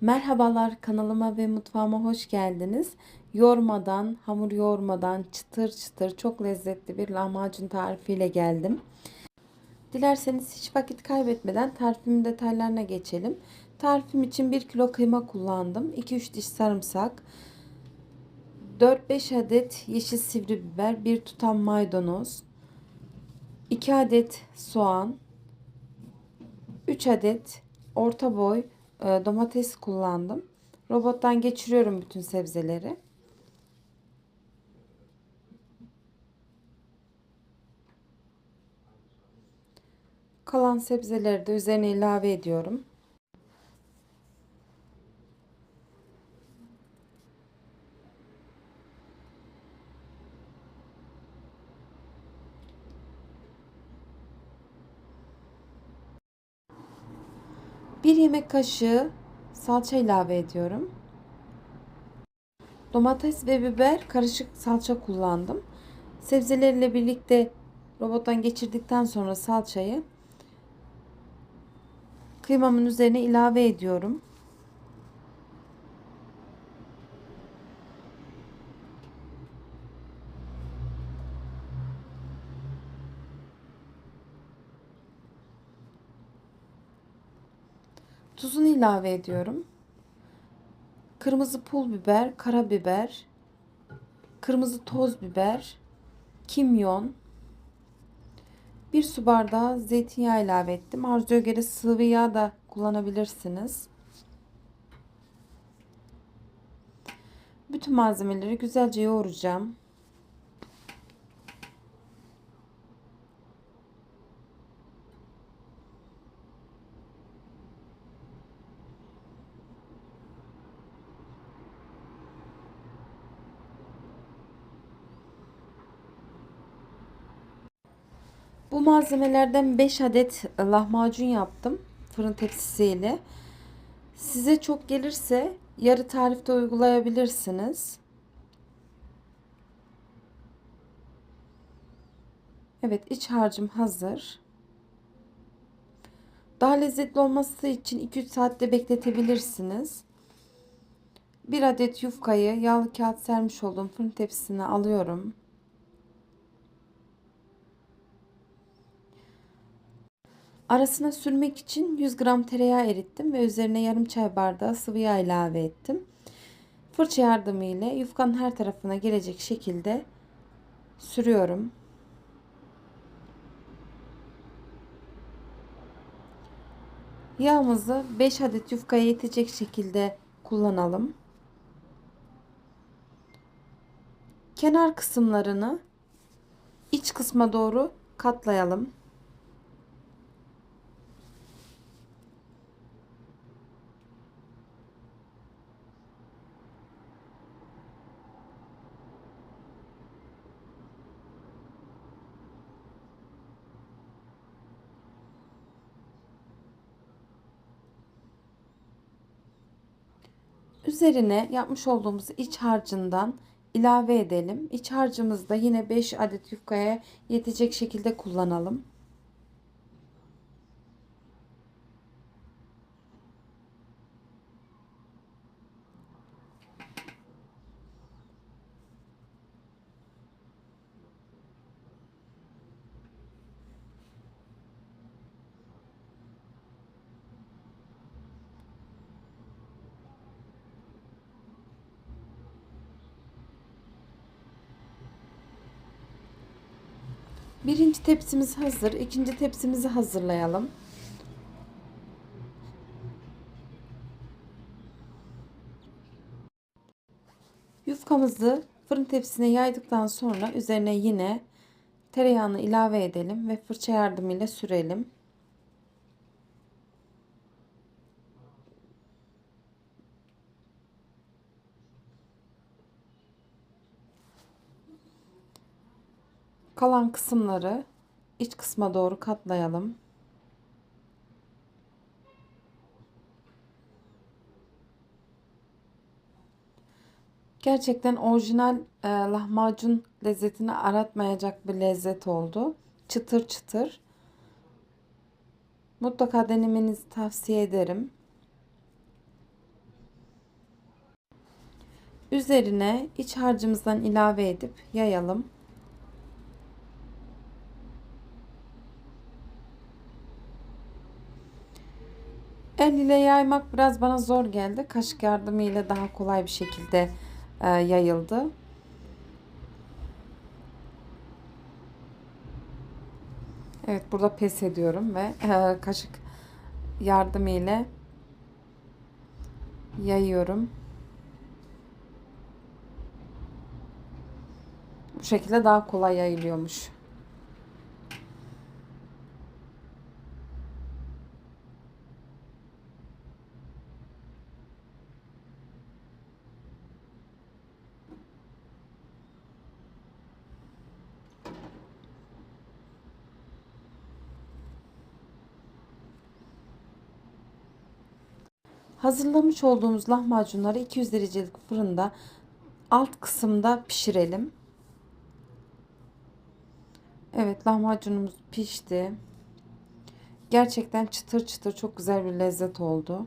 Merhabalar kanalıma ve mutfağıma hoş geldiniz. Yormadan, hamur yoğurmadan çıtır çıtır çok lezzetli bir lahmacun tarifiyle geldim. Dilerseniz hiç vakit kaybetmeden tarifimin detaylarına geçelim. Tarifim için 1 kilo kıyma kullandım. 2-3 diş sarımsak, 4-5 adet yeşil sivri biber, 1 tutam maydanoz, 2 adet soğan, 3 adet orta boy domates kullandım. Robottan geçiriyorum bütün sebzeleri. Kalan sebzeleri de üzerine ilave ediyorum. Bir yemek kaşığı salça ilave ediyorum. Domates ve biber karışık salça kullandım. Sebzelerle birlikte robottan geçirdikten sonra salçayı kıymamın üzerine ilave ediyorum. Tuzunu ilave ediyorum. Kırmızı pul biber, karabiber, kırmızı toz biber, kimyon, bir su bardağı zeytinyağı ilave ettim. Arzuya göre sıvı yağ da kullanabilirsiniz. Bütün malzemeleri güzelce yoğuracağım. Bu malzemelerden 5 adet lahmacun yaptım fırın tepsisiyle. Size çok gelirse yarı tarifte uygulayabilirsiniz. Evet iç harcım hazır. Daha lezzetli olması için 2-3 saatte bekletebilirsiniz. Bir adet yufkayı yağlı kağıt sermiş olduğum fırın tepsisine alıyorum. Arasına sürmek için 100 gram tereyağı erittim ve üzerine yarım çay bardağı sıvı yağ ilave ettim. Fırça yardımıyla yufkanın her tarafına gelecek şekilde sürüyorum. Yağımızı 5 adet yufkaya yetecek şekilde kullanalım. Kenar kısımlarını iç kısma doğru katlayalım. Üzerine yapmış olduğumuz iç harcından ilave edelim. İç harcımızı da yine 5 adet yufkaya yetecek şekilde kullanalım. Birinci tepsimiz hazır. İkinci tepsimizi hazırlayalım. Yufkamızı fırın tepsisine yaydıktan sonra üzerine yine tereyağını ilave edelim ve fırça yardımıyla sürelim. Kalan kısımları iç kısma doğru katlayalım. Gerçekten orijinal e, lahmacun lezzetini aratmayacak bir lezzet oldu. Çıtır çıtır. Mutlaka denemenizi tavsiye ederim. Üzerine iç harcımızdan ilave edip yayalım. El ile yaymak biraz bana zor geldi. Kaşık yardımıyla daha kolay bir şekilde e, yayıldı. Evet burada pes ediyorum ve e, kaşık yardımıyla yayıyorum. Bu şekilde daha kolay yayılıyormuş. Hazırlamış olduğumuz lahmacunları 200 derecelik fırında alt kısımda pişirelim. Evet lahmacunumuz pişti. Gerçekten çıtır çıtır çok güzel bir lezzet oldu.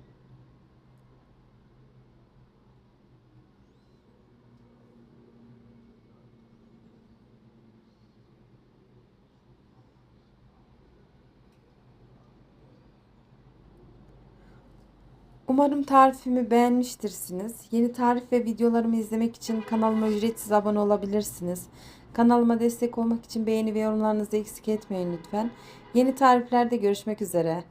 Umarım tarifimi beğenmiştirsiniz. Yeni tarif ve videolarımı izlemek için kanalıma ücretsiz abone olabilirsiniz. Kanalıma destek olmak için beğeni ve yorumlarınızı eksik etmeyin lütfen. Yeni tariflerde görüşmek üzere.